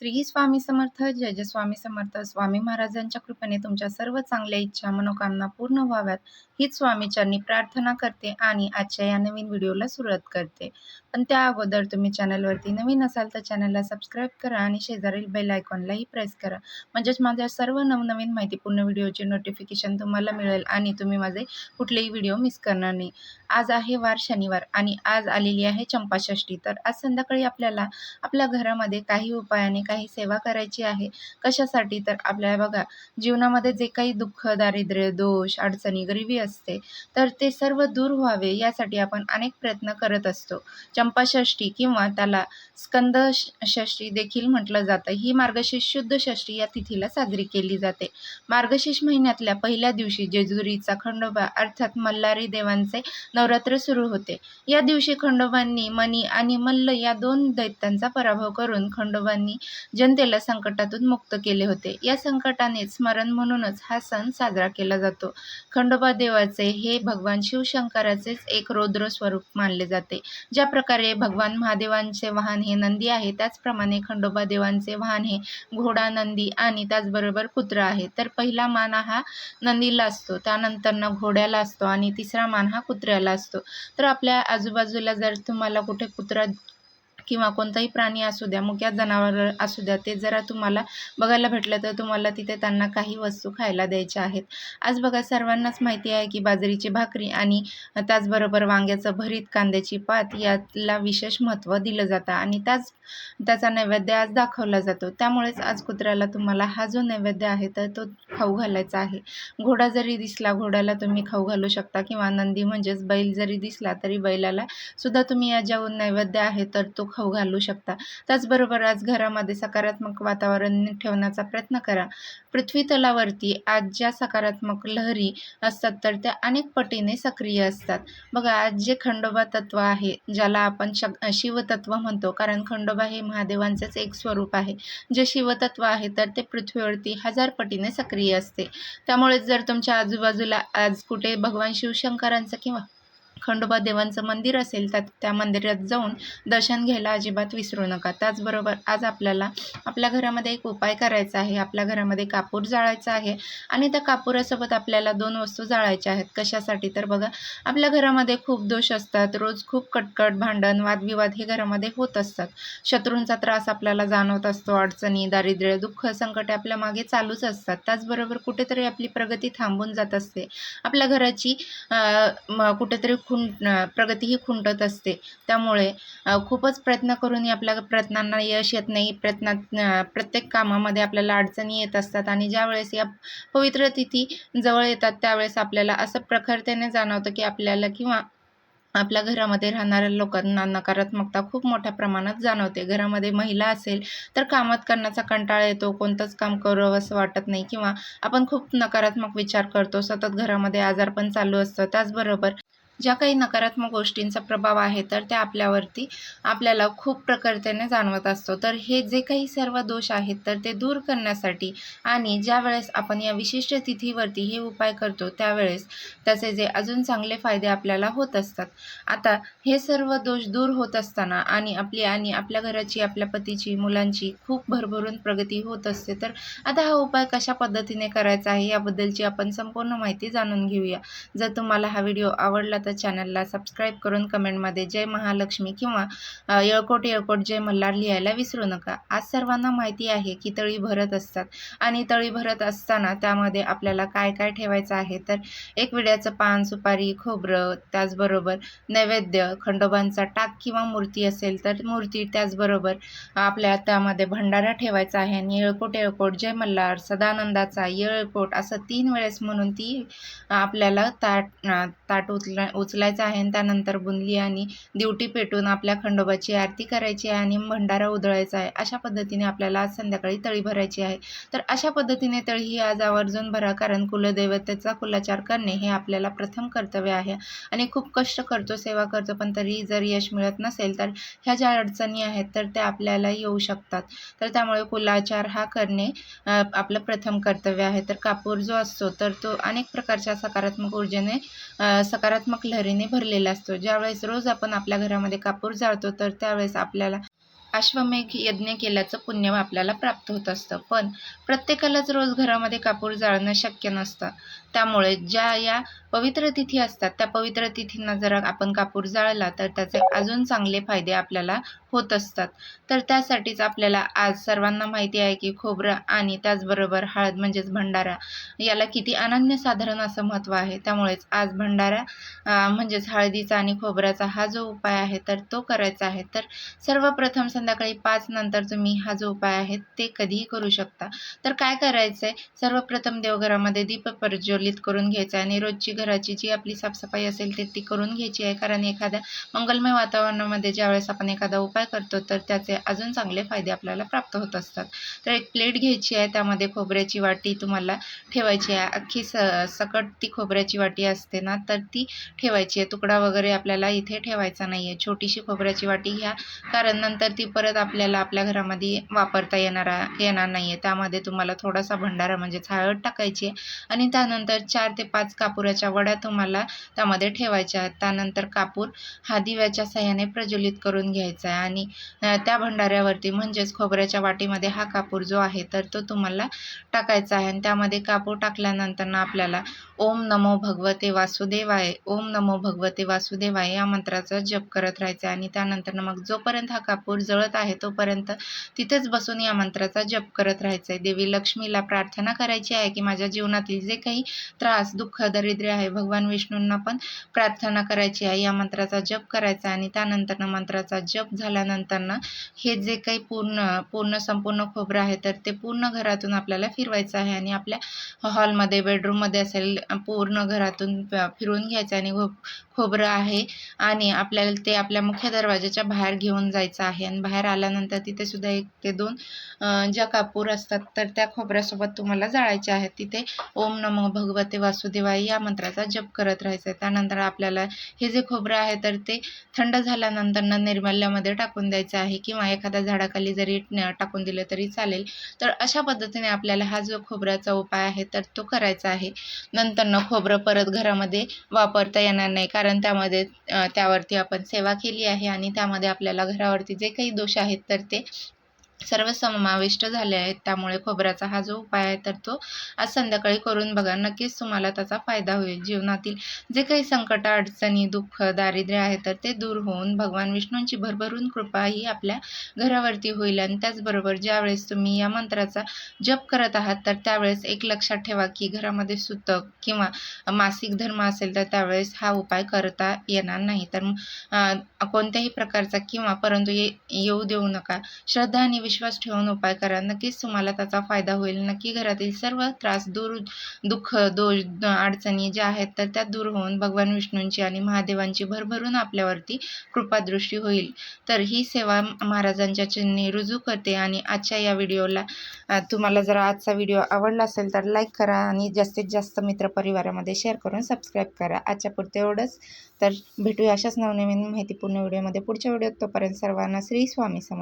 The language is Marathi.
श्री स्वामी समर्थ जय जय स्वामी समर्थ. स्वामी महाराजांच्या कृपेने तुमच्या सर्व चांगल्या इच्छा मनोकामना पूर्ण व्हाव्यात. हीच स्वामीचरणी प्रार्थना करते आणि आजच्या या नवीन व्हिडिओला सुरुवात करते. पण त्या अगोदर तुम्ही चॅनलवरती नवीन असाल तर चॅनलला सबस्क्राईब करा आणि शेजारील बेल आयकॉनलाही प्रेस करा. म्हणजेच माझ्या सर्व नवनवीन माहितीपूर्ण व्हिडिओचे नोटिफिकेशन तुम्हाला मिळेल आणि तुम्ही माझे कुठलेही व्हिडिओ मिस करणार नाही. आज आहे वार शनिवार आणि आज आलेली आहे चंपाषष्ठी. तर आज संध्याकाळी आपल्याला आपल्या घरामध्ये काही उपायाने काही सेवा करायची आहे कशासाठी? तर आपल्याला बघा जीवनामध्ये जे काही दुःख दारिद्र्य दोष अडचणी गरिबी असते तर ते सर्व दूर व्हावे यासाठी आपण अनेक प्रयत्न करत असतो. चंपाषष्ठी किंवा त्याला स्कंद षष्ठी देखील म्हटलं जातं. ही मार्गशीर्ष शुद्ध षष्ठी या तिथीला साजरी केली जाते. मार्गशीर्ष महिन्यातल्या पहिल्या दिवशी जेजुरीचा खंडोबा अर्थात मल्हारी देवांचे नवरात्र सुरू होते. या दिवशी खंडोबांनी मणी आणि मल्ल या दोन दैत्यांचा पराभव करून खंडोबांनी जनतेला संकटातून मुक्त केले होते. या संकटाने स्मरण म्हणूनच हा सण साजरा केला जातो. खंडोबा देवाचे हे भगवान शिवशंकराचेच एक रौद्र स्वरूप मानले जाते. ज्या प्रकारे भगवान महादेवांचे वाहन हे नंदी आहे त्याचप्रमाणे खंडोबा देवांचे वाहन हे घोडा नंदी आणि त्याचबरोबर कुत्रा आहे. तर पहिला मान हा नंदीला असतो त्यानंतर घोड्याला असतो आणि तिसरा मान हा कुत्र्याला असतो. तर आपल्या आजूबाजूला जर तुम्हाला कुठे कुत्रा किंवा कोणताही प्राणी असू द्या मुक्या जनावर असू द्या ते जरा तुम्हाला बघायला भेटलं तर तुम्हाला तिथे त्यांना काही वस्तू खायला द्यायच्या आहेत. आज बघा सर्वांनाच माहिती आहे की बाजरीची भाकरी आणि त्याचबरोबर वांग्याचं भरीत कांद्याची पात याला विशेष महत्त्व दिलं जातं आणि त्याच त्याचा नैवेद्य आज दाखवला जातो. त्यामुळेच आज कुत्र्याला तुम्हाला हा जो नैवेद्य आहे तर तो खाऊ घालायचा आहे. घोडा जरी दिसला घोड्याला तुम्ही खाऊ घालू शकता किंवा नंदी म्हणजेच बैल जरी दिसला तरी बैलाला सुद्धा तुम्ही या ज्या नैवेद्य आहे तर तो खाऊ घालू शकता. त्याचबरोबर आज घरामध्ये सकारात्मक वातावरण ठेवण्याचा प्रयत्न करा. पृथ्वी तलावरती आज ज्या सकारात्मक लहरी असतात तर त्या अनेक पटीने सक्रिय असतात. बघा आज जे खंडोबा तत्व आहे ज्याला आपण शक शिवतत्व म्हणतो कारण खंडोबा हे महादेवांचेच एक स्वरूप आहे. जे शिवतत्व आहे तर ते पृथ्वीवरती हजार पटीने सक्रिय असते. त्यामुळे जर तुमच्या आजूबाजूला आज कुठे भगवान शिवशंकरांचं किंवा खंडोबा देवांचं मंदिर असेल तर त्या मंदिरात जाऊन दर्शन घ्यायला अजिबात विसरू नका. त्याचबरोबर आज आपल्याला आपल्या घरामध्ये एक उपाय करायचा आहे. आपल्या घरामध्ये कापूर जाळायचा आहे आणि त्या कापुरासोबत आपल्याला दोन वस्तू जाळायच्या आहेत. कशासाठी? तर बघा आपल्या घरामध्ये खूप दोष असतात. रोज खूप कटकट भांडण वादविवाद हे घरामध्ये होत असतात. शत्रूंचा त्रास आपल्याला जाणवत असतो. अडचणी दारिद्र्य दुःख संकटे आपल्या मागे चालूच असतात. त्याचबरोबर कुठेतरी आपली प्रगती थांबून जात असते. आपल्या घराची कुठेतरी खुं प्रगती ही खुंटत असते. त्यामुळे खूपच प्रयत्न करूनही आपल्या प्रयत्नांना यश येत नाही. प्रयत्नात प्रत्येक कामामध्ये आपल्याला अडचणी येत असतात आणि ज्यावेळेस या पवित्र तिथी जवळ येतात त्यावेळेस आपल्याला असं प्रखरतेने जाणवतं की आपल्याला किंवा आपल्या घरामध्ये राहणाऱ्या लोकांना नकारात्मकता खूप मोठ्या प्रमाणात जाणवते. घरामध्ये महिला असेल तर कामात करण्याचा कंटाळा येतो कोणतंच काम करू असं वाटत नाही किंवा आपण खूप नकारात्मक विचार करतो. सतत घरामध्ये आजार पण चालू असतं. त्याचबरोबर ज्या काही नकारात्मक गोष्टींचा प्रभाव आहे तर त्या आपल्यावरती आपल्याला खूप प्रखरतेने जाणवत असतो. तर हे जे काही सर्व दोष आहेत तर ते दूर करण्यासाठी आणि ज्या वेळेस आपण या विशिष्ट तिथीवरती हे उपाय करतो त्यावेळेस त्याचे जे अजून चांगले फायदे आपल्याला होत असतात. आता हे सर्व दोष दूर होत असताना आणि आपली आणि आपल्या घराची आपल्या पतीची मुलांची खूप भरभरून प्रगती होत असते तर आता हा उपाय कशा पद्धतीने करायचा आहे याबद्दलची आपण संपूर्ण माहिती जाणून घेऊया. जर तुम्हाला हा व्हिडिओ आवडला तर चॅनलला सबस्क्राईब करून कमेंटमध्ये जय महालक्ष्मी किंवा येळकोट येळकोट जय मल्हार लिहायला विसरू नका. आज सर्वांना माहिती आहे की तळी भरत असतात आणि तळी भरत असताना त्यामध्ये आपल्याला काय काय ठेवायचं आहे? तर एक विड्याचं पान सुपारी खोबरं त्याचबरोबर नैवेद्य खंडोबांचा टाक किंवा मूर्ती असेल तर मूर्ती त्याचबरोबर आपल्या त्यामध्ये भंडारा ठेवायचा आहे आणि येळकोट येळकोट जय मल्हार सदानंदाचा येळकोट असं तीन वेळेस म्हणून ती आपल्याला ताट ताट उचला उचलायचा आहे आणि त्यानंतर बुंदली आणि दिवटी पेटून आपल्या खंडोबाची आरती करायची आहे आणि भंडारा उधळायचा आहे. अशा पद्धतीने आपल्याला आज संध्याकाळी तळी भरायची आहे. तर अशा पद्धतीने तळी ही आज आवर्जून भरा कारण कुलदैवतेचा कुलाचार करणे हे आपल्याला प्रथम कर्तव्य आहे आणि खूप कष्ट करतो सेवा करतो पण तरी जर यश मिळत नसेल तर ह्या ज्या अडचणी आहेत तर त्या आपल्याला येऊ शकतात. तर त्यामुळे कुलाचार हा करणे आपलं प्रथम कर्तव्य आहे. तर कापूर जो असतो तर तो अनेक प्रकारच्या सकारात्मक ऊर्जेने सकारात्मक लहरीने भरलेला असतो. ज्यावेळेस रोज आपण आपल्या घरामध्ये कापूर जाळतो तर त्यावेळेस आपल्याला अश्वमेघ यज्ञ केल्याचं पुण्य आपल्याला प्राप्त होत असतं. पण प्रत्येकालाच रोज घरामध्ये कापूर जाळणं शक्य नसतं. त्यामुळे ज्या या पवित्र तिथी असतात त्या पवित्र तिथींना जर आपण कापूर जाळला तर त्याचे अजून चांगले फायदे आपल्याला होत असतात. तर त्यासाठीच आपल्याला आज सर्वांना माहिती आहे की खोबरं आणि त्याचबरोबर हळद म्हणजेच भंडारा याला किती अनन्यसाधारण असं महत्त्व आहे. त्यामुळेच आज भंडारा म्हणजेच हळदीचा आणि खोबऱ्याचा हा जो उपाय आहे तर तो करायचा आहे. तर सर्वप्रथम संध्याकाळी पाच नंतर तुम्ही हा जो उपाय आहे ते कधीही करू शकता. तर काय करायचं आहे सर्वप्रथम देवघरामध्ये दीप प्रज्वलित करून घ्यायचा आणि रोजची घराची जी आपली साफसफाई असेल ते ती करून घ्यायची आहे. कारण एखाद्या मंगलमय वातावरणामध्ये ज्यावेळेस आपण एखादा उपाय करतो तर त्याचे अजून चांगले फायदे आपल्याला प्राप्त होत असतात. तर एक प्लेट घ्यायची आहे त्यामध्ये खोबऱ्याची वाटी तुम्हाला ठेवायची आहे. अख्खी स सकट ती खोबऱ्याची वाटी असते ना तर ती ठेवायची आहे. तुकडा वगैरे आपल्याला इथे ठेवायचा नाही आहे छोटीशी खोबऱ्याची वाटी घ्या कारण नंतर ती परत आपल्याला आपल्या घरामध्ये वापरता येणार येणार नाही आहे त्यामध्ये तुम्हाला थोडासा भंडारा म्हणजेच हळद टाकायची आहे आणि त्यानंतर चार ते पाच कापुराच्या वड्या तुम्हाला त्यामध्ये ठेवायच्या आहेत. त्यानंतर कापूर हा दिव्याच्या सहाय्याने प्रज्वलित करून घ्यायचा आहे. आणि त्या भंडाऱ्यावरती म्हणजेच खोबऱ्याच्या वाटीमध्ये हा कापूर जो आहे तर तो तुम्हाला टाकायचा आहे. आणि त्यामध्ये कापूर टाकल्यानंतर ना आपल्याला ओम नमो भगवते वासुदेवाय ओम नमो भगवते वासुदेवाय या मंत्राचा जप करत राहायचा आणि त्यानंतर मग जोपर्यंत हा कापूर जळत आहे तोपर्यंत तिथेच बसून या मंत्राचा जप करत राहायचा आहे. देवी लक्ष्मीला प्रार्थना करायची आहे की माझ्या जीवनातील जे काही त्रास दुःख दरिद्र्य आहे भगवान विष्णूंना पण प्रार्थना करायची आहे. या मंत्राचा जप करायचा आणि त्यानंतर मंत्राचा जप झाला झाल्यानंतर हे जे काही पूर्ण पूर्ण संपूर्ण खोबरं आहे तर ते पूर्ण घरातून आपल्याला फिरवायचं आहे आणि आपल्या हॉलमध्ये बेडरूममध्ये असेल पूर्ण घरातून फिरून घ्यायचं आणि खोबरं आहे आणि आपल्याला ते आपल्या मुख्य दरवाजाच्या बाहेर घेऊन जायचं आहे. आणि बाहेर आल्यानंतर तिथे सुद्धा एक ते दोन ज्या कापूर असतात. तर त्या खोबऱ्यासोबत तुम्हाला जाळायचे आहेत तिथे ओम नमो भगवते वासुदेवाय या मंत्राचा जप करत राहायचं आहे. त्यानंतर आपल्याला हे जे खोबरं आहे तर ते थंड झाल्यानंतर निर्मल्यामध्ये टाकून द्यायचा आहे किंवा एखाद्या झाडाखाली जरी टाकून दिलं तरी चालेल. तर अशा पद्धतीने आपल्याला हा जो खोबऱ्याचा उपाय आहे तर तो करायचा आहे. नंतर खोबरं परत घरामध्ये वापरता येणार नाही कारण त्यामध्ये त्यावरती आपण सेवा केली आहे आणि त्यामध्ये आपल्याला घरावरती जे काही दोष आहेत तर ते सर्व समाविष्ट झाले आहेत. त्यामुळे खोबऱ्याचा हा जो उपाय आहे तर तो आज संध्याकाळी करून बघा. नक्कीच तुम्हाला त्याचा फायदा होईल जीवनातील. जे काही संकट अडचणी दुःख दारिद्र्य आहे तर ते दूर होऊन भगवान विष्णूंची भरभरून कृपा ही आपल्या घरावरती होईल. आणि त्याचबरोबर ज्यावेळेस तुम्ही या मंत्राचा जप करत आहात तर त्यावेळेस एक लक्षात ठेवा की घरामध्ये सुतक किंवा मासिक धर्म असेल तर त्यावेळेस हा उपाय करता येणार नाही. तर कोणत्याही प्रकारचा किंवा परंतु येऊ देऊ नका. श्रद्धा आणि विश्वास ठेवून उपाय करा. नक्कीच तुम्हाला त्याचा फायदा होईल. नक्की घरातील सर्व त्रास दूर दुःख दोष अडचणी ज्या आहेत तर त्या दूर होऊन भगवान विष्णूंची आणि महादेवांची भरभरून आपल्यावरती कृपादृष्टी होईल. तर ही सेवा महाराजांच्या चिन्हे रुजू करते आणि आजच्या या व्हिडिओला तुम्हाला जर आजचा व्हिडिओ आवडला असेल तर लाईक करा आणि जास्तीत जास्त मित्रपरिवारामध्ये शेअर करून सबस्क्राईब करा. आजच्या पुरते एवढंच. तर भेटूया अशाच नवनवीन माहितीपूर्ण व्हिडिओमध्ये. पुढच्या व्हिडिओत तोपर्यंत सर्वांना श्री स्वामी समर्थ.